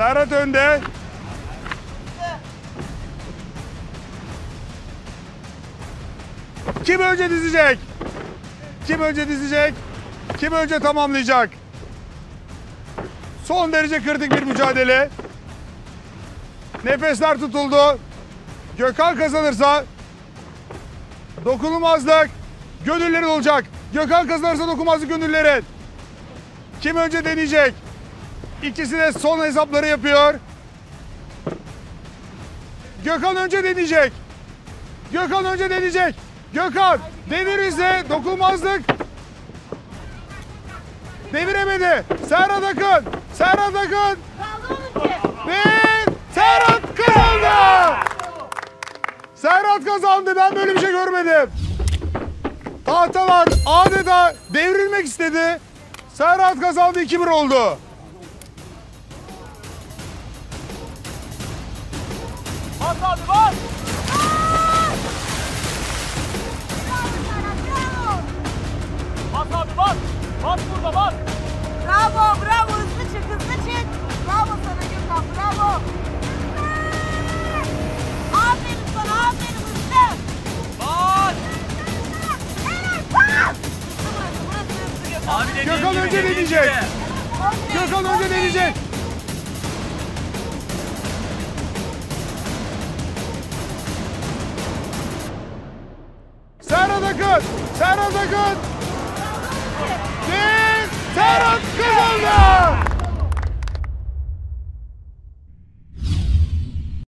Serhat önde. Kim önce dizecek? Kim önce dizecek? Kim önce tamamlayacak? Son derece kritik bir mücadele. Nefesler tutuldu. Gökhan kazanırsa dokunulmazlık gönüllerin olacak. Gökhan kazanırsa dokunulmazlık gönüllerin. Kim önce deneyecek? İkisi de son hesapları yapıyor. Gökhan önce deneyecek. Gökhan önce deneyecek. Gökhan devirirse dokunulmazlık. Deviremedi. Serhat Akın. Serhat Akın. Ve Serhat kazandı. Serhat kazandı. Ben böyle bir şey görmedim. Tahtalar adeta devrilmek istedi. Serhat kazandı 2-1 oldu. Bas abi bas. Bas abi bas. Bas burada bas. Bravo, bravo. Hızlı çık, hızlı çık. Bravo sana Gökhan, bravo. Aferin sana, aferin hızlı. Bas. Evet, bas. Abi Gökhan önce deneyecek. Gökhan önce aferin. Deneyecek. Serhat Akın. Serhat Akın. Ve Serhat kazandı.